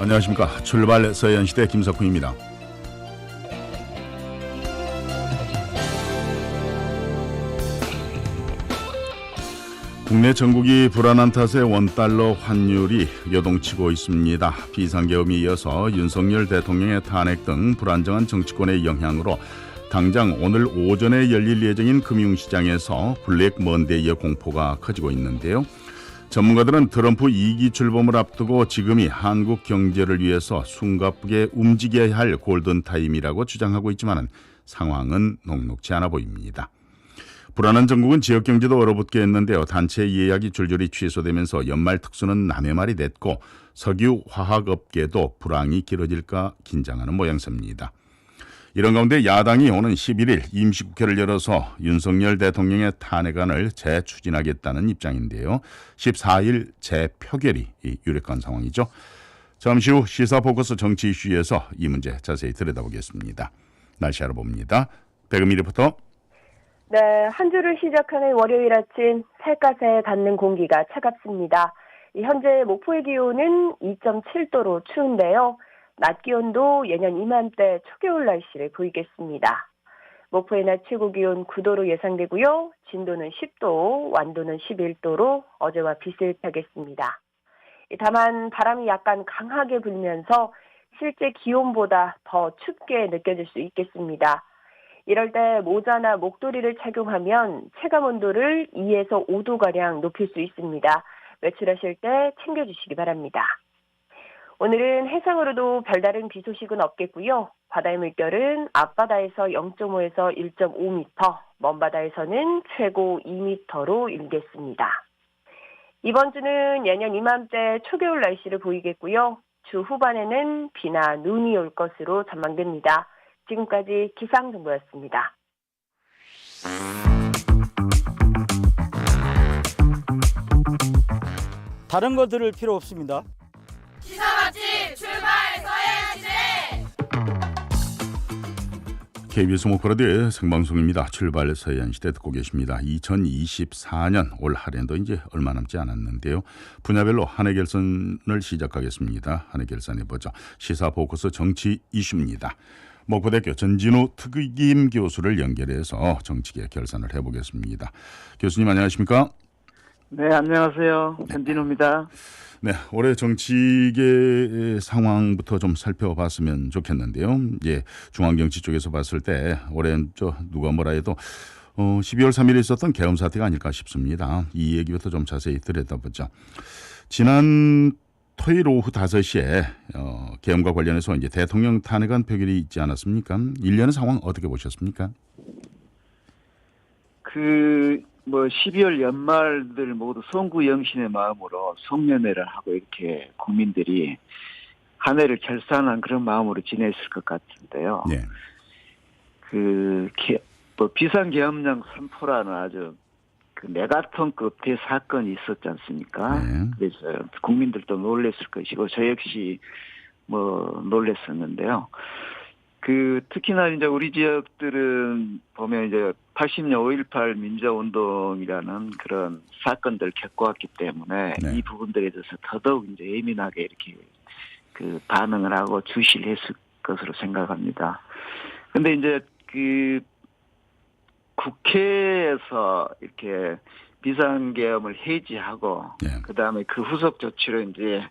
안녕하십니까. 출발 서현시대 김석훈입니다. 국내 전국이 불안한 탓에 원달러 환율이 요동치고 있습니다. 비상계엄에 이어서 윤석열 대통령의 탄핵 등 불안정한 정치권의 영향으로 당장 오늘 오전에 열릴 예정인 금융시장에서 블랙 먼데이의 공포가 커지고 있는데요. 전문가들은 트럼프 2기 출범을 앞두고 지금이 한국 경제를 위해서 숨가쁘게 움직여야 할 골든타임이라고 주장하고 있지만 상황은 녹록지 않아 보입니다. 불안한 전국은 지역 경제도 얼어붙게 했는데요. 단체 예약이 줄줄이 취소되면서 연말 특수는 남의 말이 됐고 석유 화학업계도 불황이 길어질까 긴장하는 모양새입니다. 이런 가운데 야당이 오는 11일 임시국회를 열어서 윤석열 대통령의 탄핵안을 재추진하겠다는 입장인데요. 14일 재표결이 유력한 상황이죠. 잠시 후 시사 포커스 정치 이슈에서 이 문제 자세히 들여다보겠습니다. 날씨 알아봅니다. 백은미 리포터. 네, 한 주를 시작하는 월요일 아침 살갗에 닿는 공기가 차갑습니다. 현재 목포의 기온은 2.7도로 추운데요. 낮 기온도 예년 이맘때 초겨울 날씨를 보이겠습니다. 목포의 낮 최고 기온 9도로 예상되고요. 진도는 10도, 완도는 11도로 어제와 비슷하겠습니다. 다만 바람이 약간 강하게 불면서 실제 기온보다 더 춥게 느껴질 수 있겠습니다. 이럴 때 모자나 목도리를 착용하면 체감 온도를 2에서 5도가량 높일 수 있습니다. 외출하실 때 챙겨주시기 바랍니다. 오늘은 해상으로도 별다른 비 소식은 없겠고요. 바다의 물결은 앞바다에서 0.5에서 1.5m, 먼바다에서는 최고 2m로 일겠습니다. 이번 주는 예년 이맘때 초겨울 날씨를 보이겠고요. 주 후반에는 비나 눈이 올 것으로 전망됩니다. 지금까지 기상정보였습니다. 다른 거 들을 필요 없습니다. 기사 KBS 목포라디오의 생방송입니다. 출발 서해안 시대 듣고 계십니다. 2024년 올 한해도 이제 얼마 남지 않았는데요. 분야별로 한 해 결선을 시작하겠습니다. 한 해 결산해 보죠. 시사 포커스 정치 이슈입니다. 목포대학교 전진우 특임 교수를 연결해서 정치계 결산을 해보겠습니다. 교수님 안녕하십니까? 네, 안녕하세요. 전진우입니다. 네, 올해 정치계 상황부터 좀 살펴봤으면 좋겠는데요. 예, 중앙정치 쪽에서 봤을 때 올해는 저 누가 뭐라 해도 어, 12월 3일에 있었던 계엄 사태가 아닐까 싶습니다. 이 얘기부터 좀 자세히 들여다보죠. 지난 토요일 오후 5시에 어, 계엄과 관련해서 이제 대통령 탄핵안 표결이 있지 않았습니까? 일련의 상황 어떻게 보셨습니까? 그, 뭐, 12월 연말들 모두 송구 영신의 마음으로 송년회를 하고 이렇게 국민들이 한 해를 결산한 그런 마음으로 지냈을 것 같은데요. 네. 그, 개, 뭐, 비상계엄령 선포라는 아주 그 메가톤급 대사건이 있었지 않습니까? 네. 그래서 국민들도 놀랬을 것이고, 저 역시 뭐, 놀랬었는데요. 그 특히나 이제 우리 지역들은 보면 이제 80년 5.18 민주운동이라는 그런 사건들 겪어왔기 때문에 네. 이 부분들에 대해서 더더욱 이제 예민하게 이렇게 그 반응을 하고 주시를 했을 것으로 생각합니다. 근데 이제 그 국회에서 이렇게 비상계엄을 해지하고 네. 그 다음에 그 후속 조치로 이제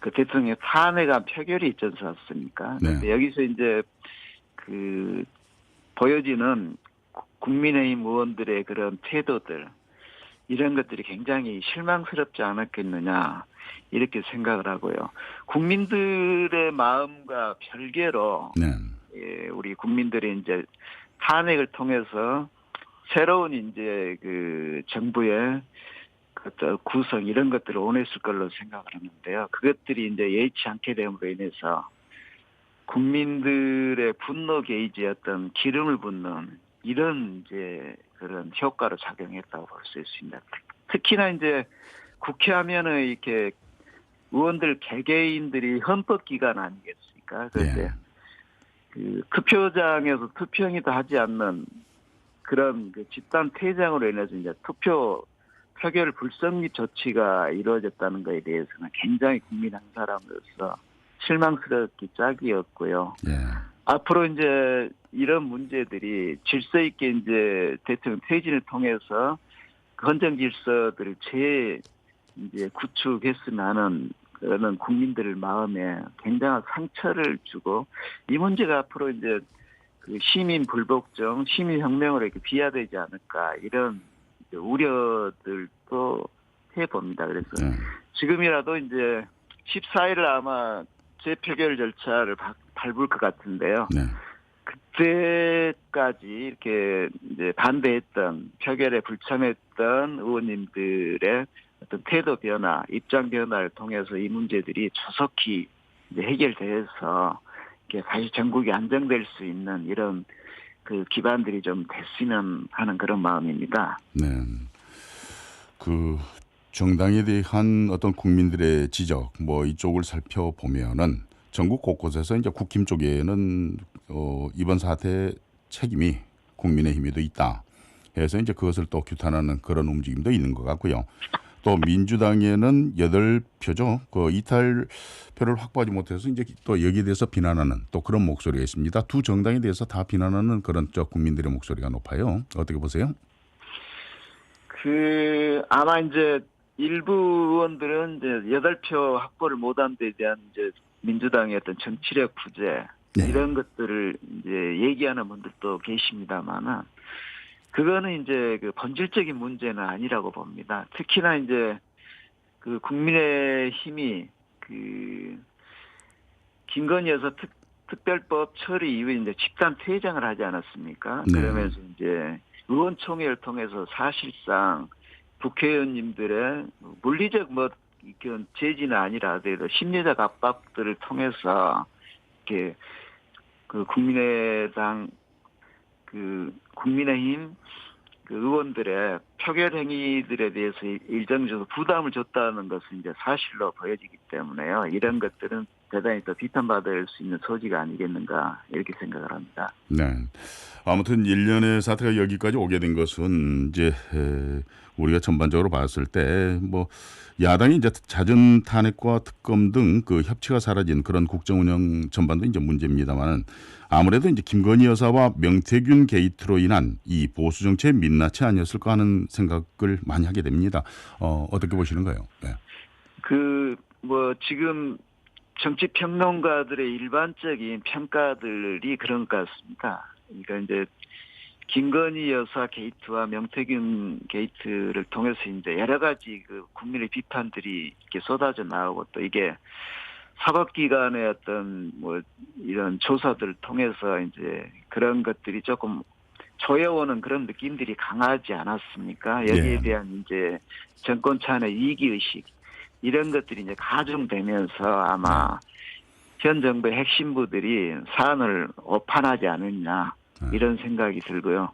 그 대통령 탄핵안 표결이 있지 않습니까? 네. 여기서 이제 그 보여지는 국민의힘 의원들의 그런 태도들 이런 것들이 굉장히 실망스럽지 않았겠느냐 이렇게 생각을 하고요. 국민들의 마음과 별개로 네. 예, 우리 국민들이 이제 탄핵을 통해서 새로운 이제 그 정부의 그 구성 이런 것들을 원했을 걸로 생각을 하는데요. 그것들이 이제 예의치 않게 됨으로 인해서 국민들의 분노 게이지에 어떤 기름을 붓는 이런 이제 그런 효과로 작용했다고 볼 수 있습니다. 특히나 이제 국회 하면은 이렇게 의원들 개개인들이 헌법 기관 아니겠습니까? 그런데 예. 그 투표장에서 투표행위도 하지 않는 그런 그 집단 퇴장으로 인해서 이제 투표 표결 불성립 조치가 이루어졌다는 것에 대해서는 굉장히 국민 한 사람으로서 실망스럽기 짝이었고요. 예. 앞으로 이제 이런 문제들이 질서 있게 이제 대통령 퇴진을 통해서 그 헌정 질서들을 재 이제 구축했으면 하는 그런 국민들 마음에 굉장한 상처를 주고 이 문제가 앞으로 이제 그 시민 불복종, 시민 혁명으로 이렇게 비화되지 않을까 이런 우려들도 해봅니다. 그래서 예. 지금이라도 이제 14일 아마 재표결 절차를 바- 밟을 것 같은데요. 네. 그때까지 이렇게 이제 반대했던 표결에 불참했던 의원님들의 어떤 태도 변화, 입장 변화를 통해서 이 문제들이 조속히 해결돼서 이렇게 다시 전국이 안정될 수 있는 이런 그 기반들이 좀 됐으면 하는 그런 마음입니다. 네. 그 정당에 대한 어떤 국민들의 지적 뭐 이쪽을 살펴보면은 전국 곳곳에서 이제 국힘 쪽에는 어 이번 사태 책임이 국민의힘에도 있다. 해서 이제 그것을 또 규탄하는 그런 움직임도 있는 것 같고요. 또 민주당에는 여덟 표죠. 그 이탈표를 확보하지 못해서 이제 또 여기에 대해서 비난하는 또 그런 목소리가 있습니다. 두 정당에 대해서 다 비난하는 그런 저 국민들의 목소리가 높아요. 어떻게 보세요? 그 아마 이제 일부 의원들은 이제 여덟 표 확보를 못한 데 대한 이제 민주당의 어떤 정치력 부재 네. 이런 것들을 이제 얘기하는 분들도 계십니다만은 그거는 이제 그 본질적인 문제는 아니라고 봅니다. 특히나 이제 그 국민의 힘이 그 김건희 여사 특, 특별법 처리 이후에 이제 집단 퇴장을 하지 않았습니까? 네. 그러면서 이제 의원총회를 통해서 사실상 국회의원님들의 물리적 뭐 이런 제지는 아니라 하더라도 심리적 압박들을 통해서 이렇게 그 국민의당 그 국민의힘 그 의원들의 표결 행위들에 대해서 일정적으로 부담을 줬다는 것은 이제 사실로 보여지기 때문에요. 이런 것들은 대단히 더 비판받을 수 있는 소지가 아니겠는가 이렇게 생각을 합니다. 네. 아무튼 일련의 사태가 여기까지 오게 된 것은 이제 에, 우리가 전반적으로 봤을 때 뭐 야당이 이제 자전 탄핵과 특검 등 그 협치가 사라진 그런 국정 운영 전반도 이제 문제입니다만은 아무래도 이제 김건희 여사와 명태균 게이트로 인한 이 보수 정치의 민낯이 아니었을까 하는 생각을 많이 하게 됩니다. 어, 어떻게 보시는가요? 네. 그뭐 지금 정치 평론가들의 일반적인 평가들이 그런 것 같습니다. 그러니까 이제 김건희 여사 게이트와 명태균 게이트를 통해서 이제 여러 가지 그 국민의 비판들이 이렇게 쏟아져 나오고 또 이게 사법기관의 어떤 뭐 이런 조사들을 통해서 이제 그런 것들이 조금 조여오는 그런 느낌들이 강하지 않았습니까? 여기에 예. 대한 이제 정권 차원의 위기 의식 이런 것들이 이제 가중되면서 아마 현 정부의 핵심부들이 사안을 오판하지 않았냐 네. 이런 생각이 들고요.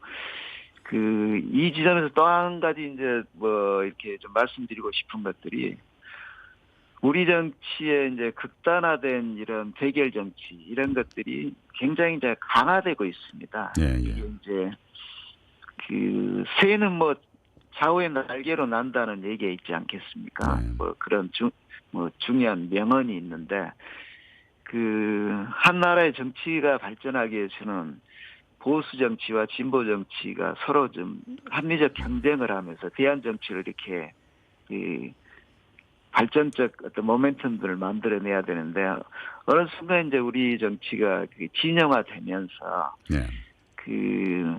그 이 지점에서 또 한 가지 이제 뭐 이렇게 좀 말씀드리고 싶은 것들이 우리 정치의 이제 극단화된 이런 대결 정치 이런 것들이 굉장히 이제 강화되고 있습니다. 예, 예. 이제 그 새는 뭐 좌우의 날개로 난다는 얘기가 있지 않겠습니까? 네. 뭐 그런 중, 뭐 중요한 명언이 있는데 그 한 나라의 정치가 발전하기 위해서는 보수 정치와 진보 정치가 서로 좀 합리적 경쟁을 하면서 대한 정치를 이렇게 이 발전적 어떤 모멘텀들을 만들어내야 되는데 어느 순간 이제 우리 정치가 그 진영화되면서 예. 그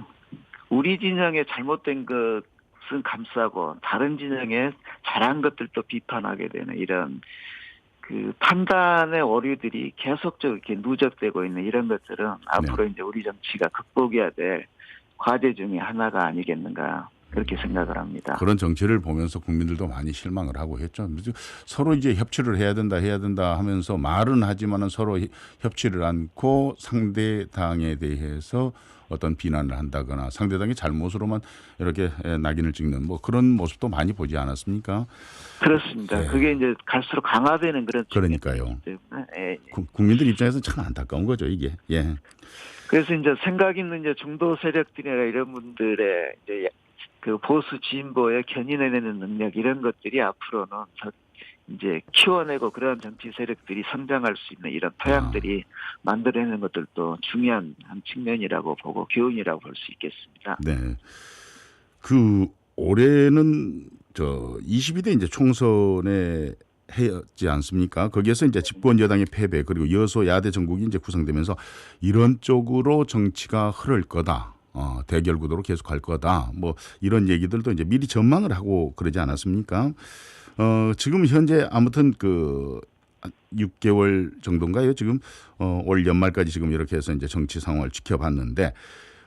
우리 진영의 잘못된 것은 감싸고 다른 진영의 잘한 것들도 비판하게 되는 이런 그 판단의 오류들이 계속적으로 이렇게 누적되고 있는 이런 것들은 앞으로 이제 우리 정치가 극복해야 될 과제 중에 하나가 아니겠는가 그렇게 생각을 합니다. 그런 정치를 보면서 국민들도 많이 실망을 하고 했죠. 서로 이제 협치를 해야 된다, 해야 된다 하면서 말은 하지만은 서로 협치를 않고 상대 당에 대해서 어떤 비난을 한다거나 상대당의 잘못으로만 이렇게 낙인을 찍는 뭐 그런 모습도 많이 보지 않았습니까? 그렇습니다. 네. 그게 이제 갈수록 강화되는 그런 그러니까요. 예, 예. 구- 국민들 입장에서 참 안타까운 거죠, 이게. 예. 그래서 이제 생각 있는 이제 중도 세력들이나 이런 분들의 이제 그 보수 진보에 견인해내는 능력 이런 것들이 앞으로는 더 이제 키워내고 그런 정치 세력들이 성장할 수 있는 이런 토양들이 만들어내는 것들도 중요한 한 측면이라고 보고 교훈이라고 볼 수 있겠습니다. 네. 그 올해는 저 22대 이제 총선에 했지 않습니까? 거기에서 이제 집권 여당의 패배 그리고 여소 야대 전국이 이제 구성되면서 이런 쪽으로 정치가 흐를 거다. 어, 대결 구도로 계속 갈 거다. 뭐 이런 얘기들도 이제 미리 전망을 하고 그러지 않았습니까? 어, 지금 현재 아무튼 그 6개월 정도인가요? 지금 어, 올 연말까지 지금 이렇게 해서 이제 정치 상황을 지켜봤는데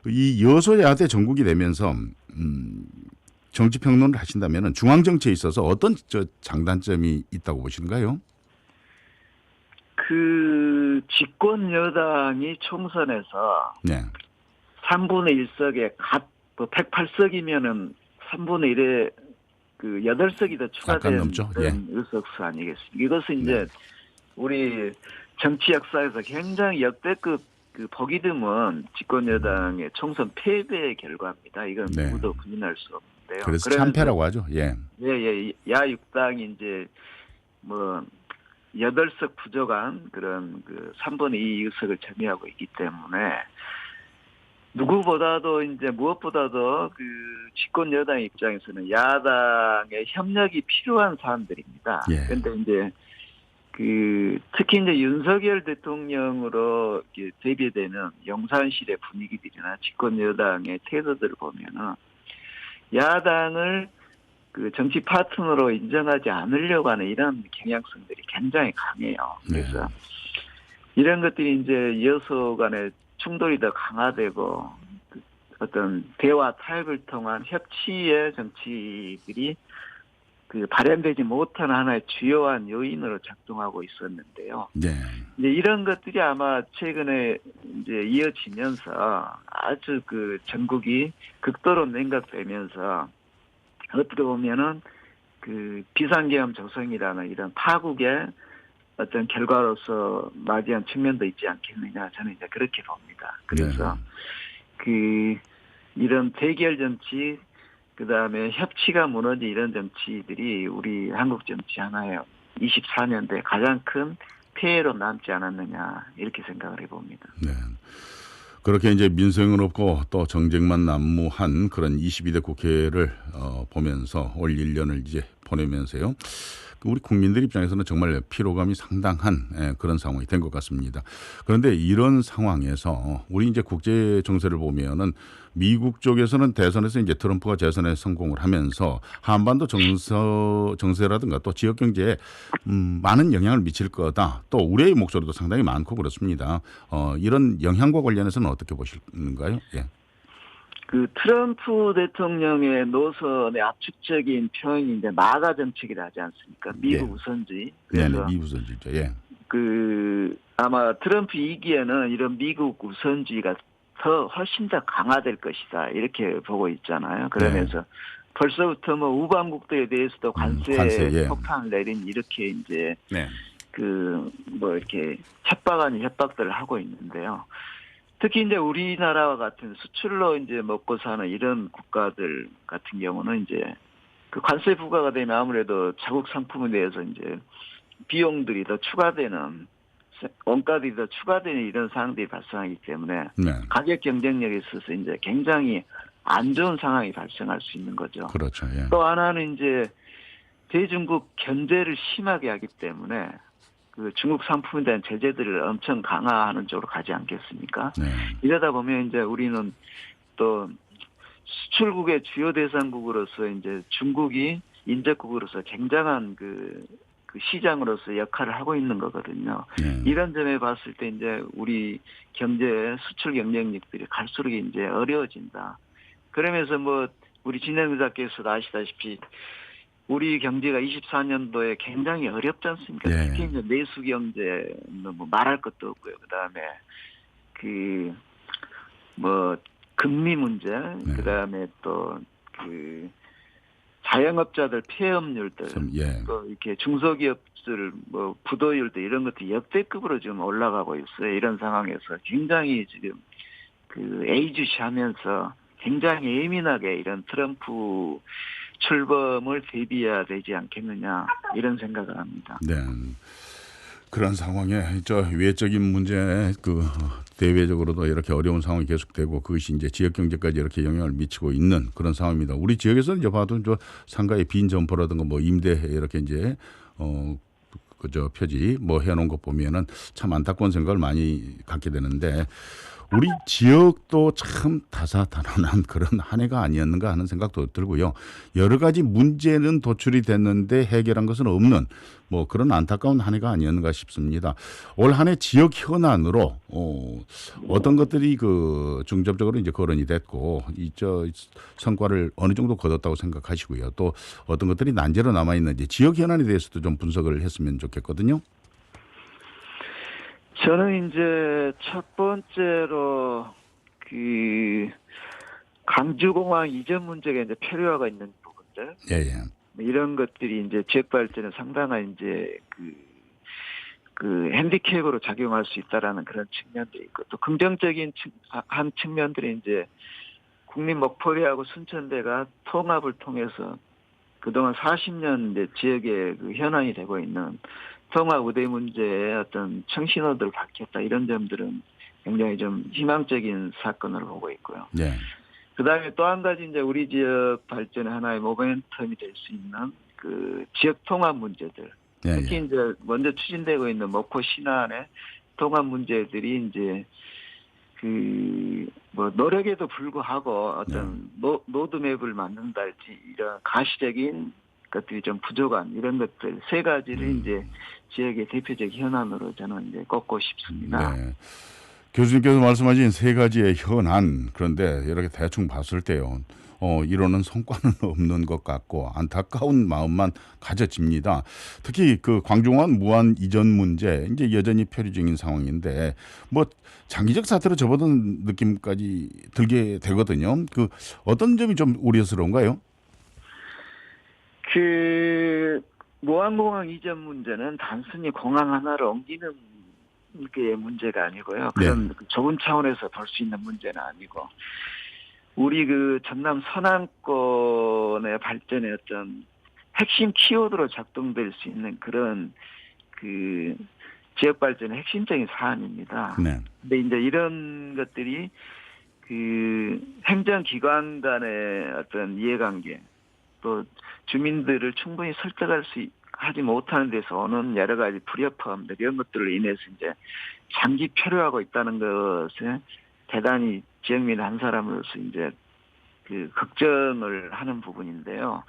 이 여소야대 전국이 되면서 음, 정치 평론을 하신다면은 중앙 정치에 있어서 어떤 저 장단점이 있다고 보시는가요? 그 집권 여당이 총선에서 네, 3분의 1석에 갓, 뭐 108석이면은 3분의 1에 그 8석이 더 약간 추가된 넘죠. 예. 의석수 아니겠습니까? 이것은 이제 네. 우리 정치 역사에서 굉장히 역대급 그 보기 드문 집권 여당의 총선 패배의 결과입니다. 이건 네. 누구도 부인할 수 없는데요. 그래서 참패라고 하죠. 예, 예, 예. 야육당이 이제 뭐 여덟 석 부족한 그런 그 3분의 2 의석을 점유하고 있기 때문에 누구보다도 이제 무엇보다도 그 집권 여당 입장에서는 야당의 협력이 필요한 사람들입니다. 예. 그런데 이제 그 특히 이제 윤석열 대통령으로 대비되는 영산실의 분위기들이나 집권 여당의 태도들을 보면은 야당을 그 정치 파트너로 인정하지 않으려고 하는 이런 경향성들이 굉장히 강해요. 그래서 네. 이런 것들이 이제 여소 간의 충돌이 더 강화되고 그 어떤 대화 타협을 통한 협치의 정치들이 그 발현되지 못한 하나의 주요한 요인으로 작동하고 있었는데요. 네, 이제 이런 것들이 아마 최근에 이제 이어지면서 아주 그 전국이 극도로 냉각되면서 어떻게 보면은 그 비상계엄 조성이라는 이런 파국의 어떤 결과로서 맞이한 측면도 있지 않겠느냐 저는 이제 그렇게 봅니다. 그래서 그 이런 대결 정치 그 다음에 협치가 무너진 이런 정치들이 우리 한국 정치 하나의 24년대 가장 큰 폐해로 남지 않았느냐 이렇게 생각을 해봅니다. 네. 그렇게 이제 민생은 없고 또 정쟁만 난무한 그런 22대 국회를 어, 보면서 올 1년을 이제 보내면서요. 그 우리 국민들 입장에서는 정말 피로감이 상당한 예, 그런 상황이 된 것 같습니다. 그런데 이런 상황에서 우리 이제 국제 정세를 보면은 미국 쪽에서는 대선에서 이제 트럼프가 재선에 성공을 하면서 한반도 정서 정세라든가 또 지역 경제에 음, 많은 영향을 미칠 거다. 또 우려의 목소리도 상당히 많고 그렇습니다. 어, 이런 영향과 관련해서는 어떻게 보시는가요? 예. 그 트럼프 대통령의 노선의 압축적인 표현이 이제 마가 정책이라 하지 않습니까? 미국 예. 우선주의. 네, 그래서 네, 미우선지죠. 예. 그 아마 트럼프 2기에는 이런 미국 우선주의가 더 훨씬 더 강화될 것이다 이렇게 보고 있잖아요. 그러면서 벌써부터 뭐 우방국들에 대해서도 관세, 네. 음, 관세, 예. 폭탄을 내린 이렇게 이제 네. 그뭐 이렇게 협박 아닌 협박들을 하고 있는데요. 특히 이제 우리나라와 같은 수출로 이제 먹고 사는 이런 국가들 같은 경우는 이제 그 관세 부과가 되면 아무래도 자국 상품에 대해서 이제 비용들이 더 추가되는 원가들이 더 추가되는 이런 상황들이 발생하기 때문에 네. 가격 경쟁력에 있어서 이제 굉장히 안 좋은 상황이 발생할 수 있는 거죠. 그렇죠. 예. 또 하나는 이제 대중국 견제를 심하게 하기 때문에 그 중국 상품에 대한 제재들을 엄청 강화하는 쪽으로 가지 않겠습니까? 네. 이러다 보면 이제 우리는 또 수출국의 주요 대상국으로서 이제 중국이 인접국으로서 굉장한 그, 그 시장으로서 역할을 하고 있는 거거든요. 네. 이런 점에 봤을 때 이제 우리 경제 수출 경쟁력들이 갈수록 이제 어려워진다. 그러면서 뭐 우리 진행자께서도 아시다시피 우리 경제가 24년도에 굉장히 어렵지 않습니까? 네. 특히 이제 내수 경제는 뭐 말할 것도 없고요. 그다음에 그 뭐 금리 문제, 네. 그다음에 또그 자영업자들 폐업률들 좀, 예. 또 이렇게 중소기업들 뭐 부도율도 이런 것도 역대급으로 지금 올라가고 있어요. 이런 상황에서 굉장히 지금 그 애주시하면서 굉장히 예민하게 이런 트럼프 출범을 대비해야 되지 않겠느냐 이런 생각을 합니다. 네. 그런 상황에 저 외적인 문제 그 대외적으로도 이렇게 어려운 상황이 계속되고 그것이 이제 지역 경제까지 이렇게 영향을 미치고 있는 그런 상황입니다. 우리 지역에서는 이제 봐도 저 상가의 빈 점포라든가 뭐 임대 이렇게 이제 어 그저 표지 뭐 해놓은 거 보면은 참 안타까운 생각을 많이 갖게 되는데 우리 지역도 참 다사다난한 그런 한 해가 아니었는가 하는 생각도 들고요. 여러 가지 문제는 도출이 됐는데 해결한 것은 없는 뭐 그런 안타까운 한 해가 아니었는가 싶습니다. 올 한 해 지역 현안으로 어, 어떤 것들이 그 중점적으로 이제 거론이 됐고 이저 성과를 어느 정도 거뒀다고 생각하시고요. 또 어떤 것들이 난제로 남아 있는지 지역 현안에 대해서도 좀 분석을 했으면 좋겠거든요. 저는 이제 첫 번째로 그 강주공항 이전 문제가 이제 표류화가 있는 부분들 예, 예. 뭐 이런 것들이 이제 지역 발전에 상당한 이제 그, 그 핸디캡으로 작용할 수 있다라는 그런 측면도 있고 또 긍정적인 측, 아, 한 측면들이 이제 국민 목포리하고 순천대가 통합을 통해서 그동안 40년 이제 지역의 그 현안이 되고 있는 통합 의대 문제에 어떤 청신호들 바뀌었다 이런 점들은 굉장히 좀 희망적인 사건으로 보고 있고요. 네. 그 다음에 또 한 가지 이제 우리 지역 발전의 하나의 모멘텀이 될 수 있는 그 지역 통합 문제들. 예, 특히 예. 이제 먼저 추진되고 있는 목포 신안의 통합 문제들이 이제 그 뭐 노력에도 불구하고 어떤 노, 로드맵을 만든달지 이런 가시적인 것들이 좀 부족한 이런 것들 세 가지를 음. 이제 지역의 대표적 현안으로 저는 이제 꼽고 싶습니다. 네. 교수님께서 말씀하신 세 가지의 현안 그런데 이렇게 대충 봤을 때요. 어, 이로는 성과는 없는 것 같고 안타까운 마음만 가져집니다. 특히 그 광중원 무한 이전 문제 이제 여전히 표류 중인 상황인데 뭐 장기적 사태로 접어든 느낌까지 들게 되거든요. 그 어떤 점이 좀 우려스러운가요? 그 무한공항 이전 문제는 단순히 공항 하나를 옮기는 게 문제가 아니고요. 그런 그 좁은 차원에서 볼 수 있는 문제는 아니고 우리 그 전남 서남권의 발전의 어떤 핵심 키워드로 작동될 수 있는 그런 그 지역 발전의 핵심적인 사안입니다. 네. 근데 이제 이런 것들이 그 행정기관 간의 어떤 이해관계 또 주민들을 충분히 설득할 수 있- 하지 못하는 데서 오는 여러 가지 불협화음들 이런 것들로 인해서 이제 장기 표류하고 있다는 것에 대단히 지역민 한 사람으로서 이제 그 걱정을 하는 부분인데요.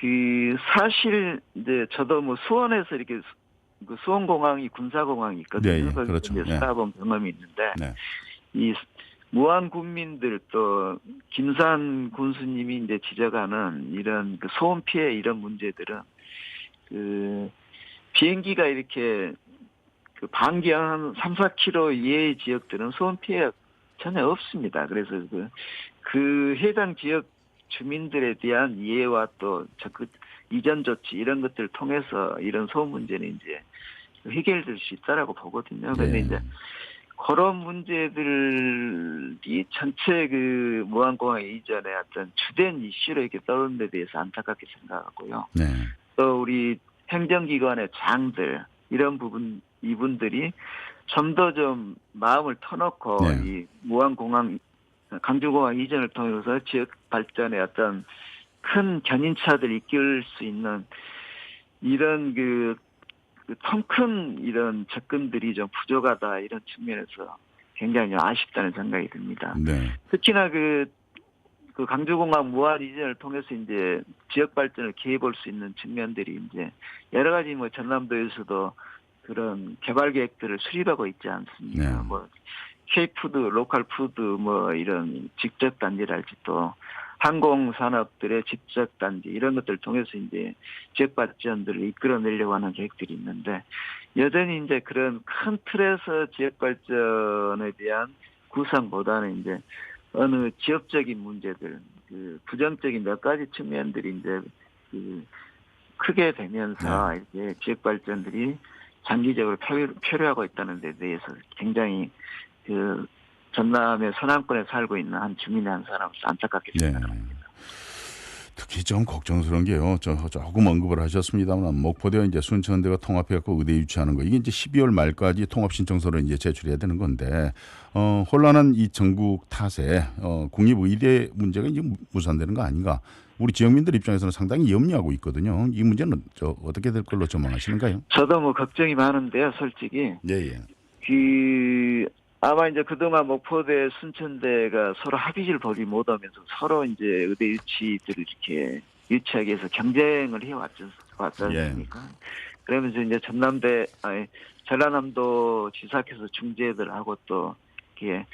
그 사실 이제 저도 뭐 수원에서 이렇게 수- 그 수원공항이 군사공항이 있거든요. 네, 예, 그렇죠. 이제 예. 살아본 경험이 있는데 네. 이 무한 국민들 또 김산 군수님이 이제 지적하는 이런 그 소음 피해 이런 문제들은 그 비행기가 이렇게 그 반경 한 3, 4km 이외의 지역들은 소음 피해가 전혀 없습니다. 그래서 그, 그 해당 지역 주민들에 대한 이해와 또 적극 이전 조치 이런 것들을 통해서 이런 소음 문제는 이제 해결될 수 있다라고 보거든요. 그런데 네. 이제 그런 문제들이 전체 그 무한공항 이전에 어떤 주된 이슈로 이렇게 떠오른 데 대해서 안타깝게 생각하고요. 네. 또 우리 행정기관의 장들 이런 부분 이분들이 좀 더좀 마음을 터놓고 네. 이 무한공항 강주공항 이전을 통해서 지역 발전에 어떤 큰 견인차들 이끌 수 있는 이런 그 통큰 이런 접근들이 좀 부족하다 이런 측면에서 굉장히 아쉽다는 생각이 듭니다. 네. 특히나 그, 그 강주공항 무한 이전을 통해서 이제 지역 발전을 기회볼 수 있는 측면들이 이제 여러 가지 뭐 전남도에서도 그런 개발 계획들을 수립하고 있지 않습니까? 네. 뭐 K푸드, 로컬 푸드 뭐 이런 직접 단지랄지 또 항공 산업들의 직접 단지 이런 것들을 통해서 이제 지역 발전들을 이끌어내려고 하는 계획들이 있는데 여전히 이제 그런 큰 틀에서 지역 발전에 대한 구상보다는 이제 어느 지역적인 문제들, 그 부정적인 몇 가지 측면들이 이제 그 크게 되면서 이렇게 지역 발전들이 장기적으로 표류, 표류하고 있다는 데 대해서 굉장히 그 전남의 서남권에 살고 있는 한 주민의 한 사람으로서 안타깝게 네. 생각합니다. 특히 좀 걱정스러운 게요. 저 조금 언급을 하셨습니다만 목포대와 이제 순천대가 통합해갖고 의대 유치하는 거 이게 이제 12월 말까지 통합 신청서를 이제 제출해야 되는 건데 어, 혼란한 이 전국 탓에 어, 국립 의대 문제가 이제 무산되는 거 아닌가? 우리 지역민들 입장에서는 상당히 염려하고 있거든요. 이 문제는 저 어떻게 될 걸로 전망하시는가요? 저도 뭐 걱정이 많은데요, 솔직히. 예, 예. 그 아마 이제 그동안 목포대, 순천대가 서로 합의를 벌이 못하면서 서로 이제 의대 유치들을 이렇게 유치하기 위해서 경쟁을 해왔지 왔지 예. 않습니까? 그러면서 이제 전남대, 아니 전라남도 지사께서 중재들 하고 또 이렇게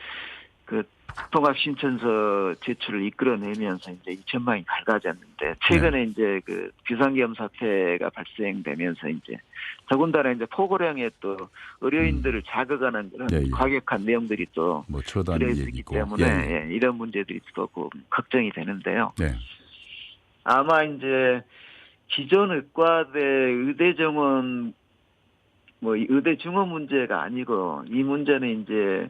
그 통합 신천서 제출을 이끌어내면서 이제 2천만이 갈가졌는데 최근에 이제 그 비상계엄 사태가 발생되면서 이제 더군다나 이제 포고령에 또 의료인들을 자극하는 그런 예, 예. 과격한 내용들이 또 뭐 들어있기. 때문에 예, 예. 예, 이런 문제들이 조금 걱정이 되는데요. 네. 아마 이제 기존 의과대 의대 정원 뭐 의대 중원 문제가 아니고 이 문제는 이제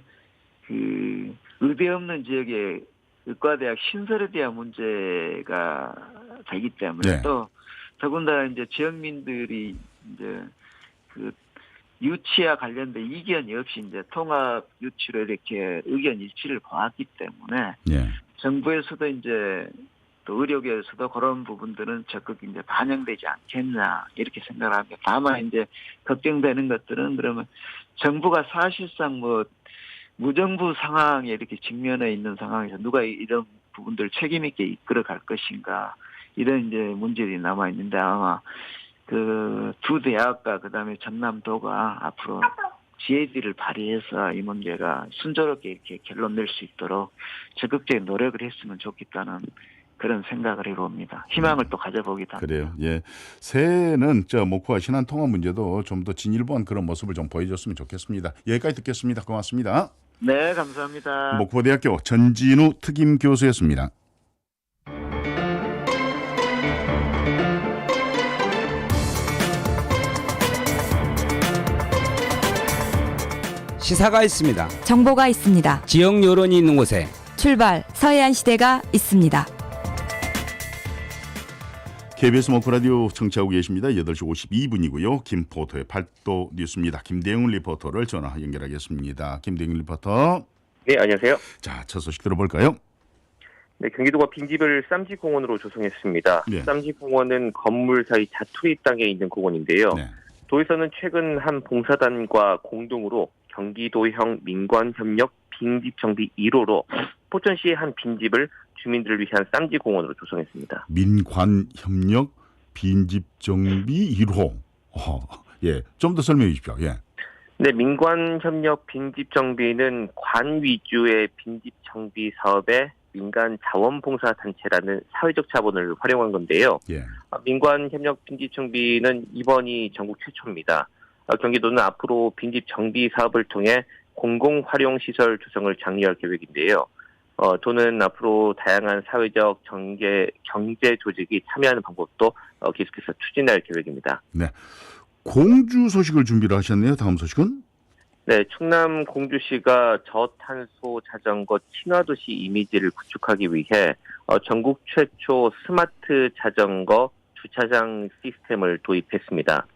그 의대 없는 지역의 의과대학 신설에 대한 문제가 되기 때문에 네. 또 더군다나 이제 지역민들이 이제 그 유치와 관련된 이견이 없이 이제 통합 유치로 이렇게 의견 일치를 보았기 때문에 예. 정부에서도 이제 또 의료계에서도 그런 부분들은 적극 이제 반영되지 않겠나 이렇게 생각을 합니다. 다만 이제 걱정되는 것들은 그러면 정부가 사실상 뭐 무정부 상황에 이렇게 직면해 있는 상황에서 누가 이런 부분들 책임 있게 이끌어 갈 것인가 이런 이제 문제들이 남아 있는데 아마 그 두 대학과 그다음에 전남도가 앞으로 지혜들을 발휘해서 이 문제가 순조롭게 이렇게 결론 낼 수 있도록 적극적인 노력을 했으면 좋겠다는 그런 생각을 해봅니다. 희망을 또 가져보기도 합니다. 예. 새해는 저 목포와 신안 통합 문제도 좀 더 진일보한 그런 모습을 좀 보여줬으면 좋겠습니다. 여기까지 듣겠습니다. 고맙습니다. 네, 감사합니다. 목포대학교 전진우 특임 교수였습니다. 시사가 있습니다. 정보가 있습니다. 지역 여론이 있는 곳에 출발 서해안 시대가 있습니다. KBS 목포 라디오 청취하고 계십니다. 8시 52분이고요. 김포토의 팔도 뉴스입니다. 김대웅 리포터를 전화 연결하겠습니다. 김대웅 리포터. 네, 안녕하세요. 자, 첫 소식 들어볼까요? 네, 경기도가 빈집을 쌈지공원으로 조성했습니다. 네. 쌈지공원은 건물 사이 자투리 땅에 있는 공원인데요. 네. 도에서는 최근 한 봉사단과 공동으로 경기도형 민관협력 빈집 정비 1호로 포천시의 한 빈집을 주민들을 위한 쌈지공원으로 조성했습니다. 민관 협력 빈집 정비 1호. 어, 예. 좀 더 설명해 주십시오. 예. 네, 민관 협력 빈집 정비는 관 위주의 빈집 정비 사업에 민간 자원봉사 단체라는 사회적 자본을 활용한 건데요. 예. 아, 민관 협력 빈집 정비는 이번이 전국 최초입니다. 어, 경기도는 앞으로 빈집 정비 사업을 통해 공공 활용 시설 조성을 장려할 계획인데요. 어, 도는 앞으로 다양한 사회적 경제 경제 조직이 참여하는 방법도 어, 계속해서 추진할 계획입니다. 공주 소식을 준비를 하셨네요. 다음 소식은? 네, 충남 공주시가 저탄소 자전거 친화도시 이미지를 구축하기 위해 어, 전국 최초 스마트 자전거 주차장 시스템을 도입했습니다.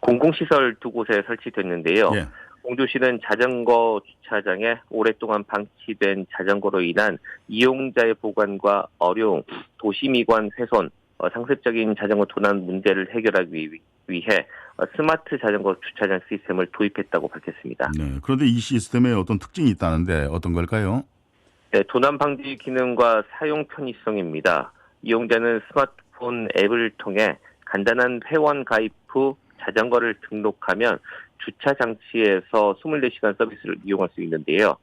공공시설 두 곳에 설치됐는데요. 예. 공주시는 자전거 주차장에 오랫동안 방치된 자전거로 인한 이용자의 보관과 어려움, 도시미관 훼손, 어, 상습적인 자전거 도난 문제를 해결하기 위- 위해 어, 스마트 자전거 주차장 시스템을 도입했다고 밝혔습니다. 네. 그런데 이 시스템에 어떤 특징이 있다는데 어떤 걸까요? 네, 도난 방지 기능과 사용 편의성입니다. 이용자는 스마트폰 앱을 통해 간단한 회원 가입 후 자전거를 등록하면 주차 장치에서 24시간 서비스를 이용할 수 있는데요.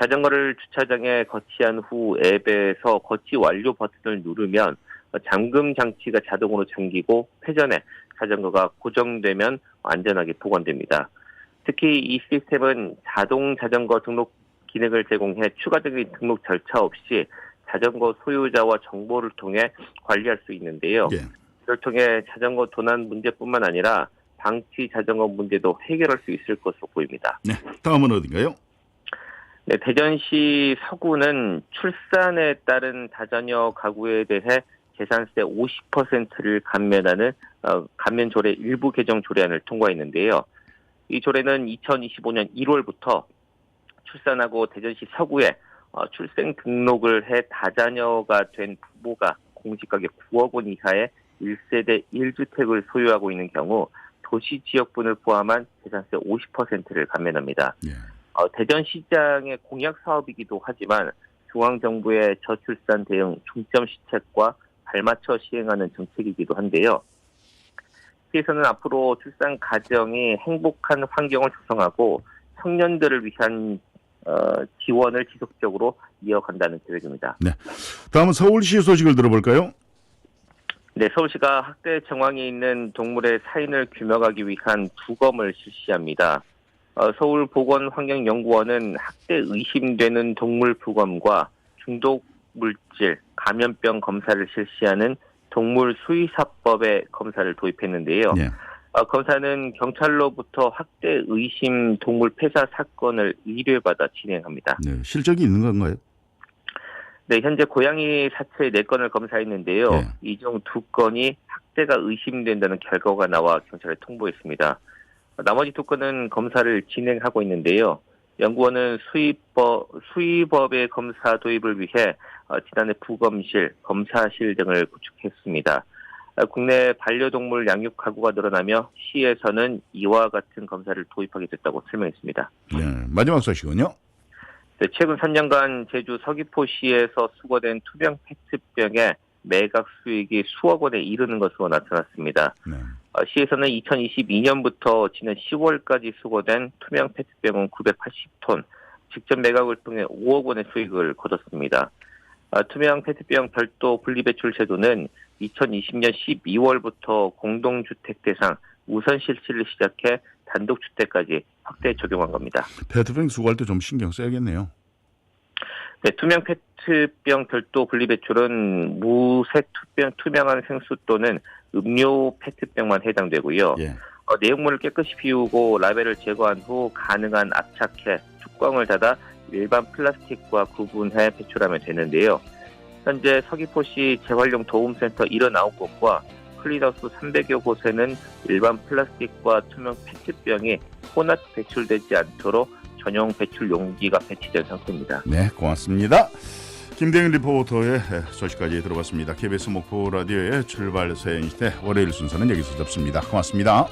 자전거를 주차장에 거치한 후 앱에서 거치 완료 버튼을 누르면 잠금 장치가 자동으로 잠기고 회전에 자전거가 고정되면 안전하게 보관됩니다. 특히 이 시스템은 자동 자전거 등록 기능을 제공해 추가적인 등록 절차 없이 자전거 소유자와 정보를 통해 관리할 수 있는데요. 예. 이를 통해 자전거 도난 문제뿐만 아니라 방치 자전거 문제도 해결할 수 있을 것으로 보입니다. 네. 다음은 어딘가요? 네, 대전시 서구는 출산에 따른 다자녀 가구에 대해 재산세 50%를 감면하는 어, 감면 조례 일부 개정 조례안을 통과했는데요. 이 조례는 2025년 1월부터 출산하고 대전시 서구에 어, 출생 등록을 해 다자녀가 된 부모가 공시가격 9억 원 이하의 1세대 1주택을 소유하고 있는 경우 도시 지역분을 포함한 재산세 50%를 감면합니다. 예. 어, 대전시장의 공약 사업이기도 하지만 중앙정부의 저출산 대응 중점 시책과 발맞춰 시행하는 정책이기도 한데요. 시에서는 앞으로 출산 가정이 행복한 환경을 조성하고 청년들을 위한 어, 지원을 지속적으로 이어간다는 계획입니다. 다음은 서울시 소식을 들어볼까요? 네, 서울시가 학대 정황이 있는 동물의 사인을 규명하기 위한 부검을 실시합니다. 어, 서울보건환경연구원은 학대 의심되는 동물 부검과 중독 물질, 감염병 검사를 실시하는 동물 수의사법의 검사를 도입했는데요. 예. 어, 검사는 경찰로부터 학대 의심 동물 폐사 사건을 의뢰받아 진행합니다. 네, 실적이 있는 건가요? 네, 현재 고양이 사체 4건을 검사했는데요. 네. 이중 2건이 학대가 의심된다는 결과가 나와 경찰에 통보했습니다. 나머지 2건은 검사를 진행하고 있는데요. 연구원은 수의법, 수의법의 검사 도입을 위해 어, 지난해 부검실, 검사실 등을 구축했습니다. 어, 국내 반려동물 양육 가구가 늘어나며 시에서는 이와 같은 검사를 도입하게 됐다고 설명했습니다. 네, 마지막 소식은요? 네, 최근 3년간 제주 서귀포시에서 수거된 투명 페트병의 매각 수익이 수억 원에 이르는 것으로 나타났습니다. 네. 어, 시에서는 2022년부터 지난 10월까지 수거된 투명 페트병은 980톤, 직접 매각을 통해 5억 원의 수익을 거뒀습니다. 어, 투명 페트병 별도 분리배출 제도는 2020년 12월부터 공동주택 대상 우선 실시를 시작해 단독주택까지 확대 적용한 겁니다. 페트병 수거할 때 좀 신경 써야겠네요. 네, 투명 페트병 별도 분리 배출은 무색 투명, 투명한 생수 또는 음료 페트병만 해당되고요. 예. 어, 내용물을 깨끗이 비우고 라벨을 제거한 후 가능한 압착해 뚜껑을 닫아 일반 플라스틱과 구분해 배출하면 되는데요. 현재 서귀포시 재활용 도움센터 79곳과 클린하우스 300여 곳에는 일반 플라스틱과 투명 페트병이 혼합 배출되지 않도록 전용 배출 용기가 배치된 상태입니다. 네, 고맙습니다. 김대윤 리포터의 소식까지 들어봤습니다. KBS 목포 라디오의 출발 서행시대 월요일 순서는 여기서 접습니다. 고맙습니다.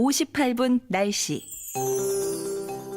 58분 날씨.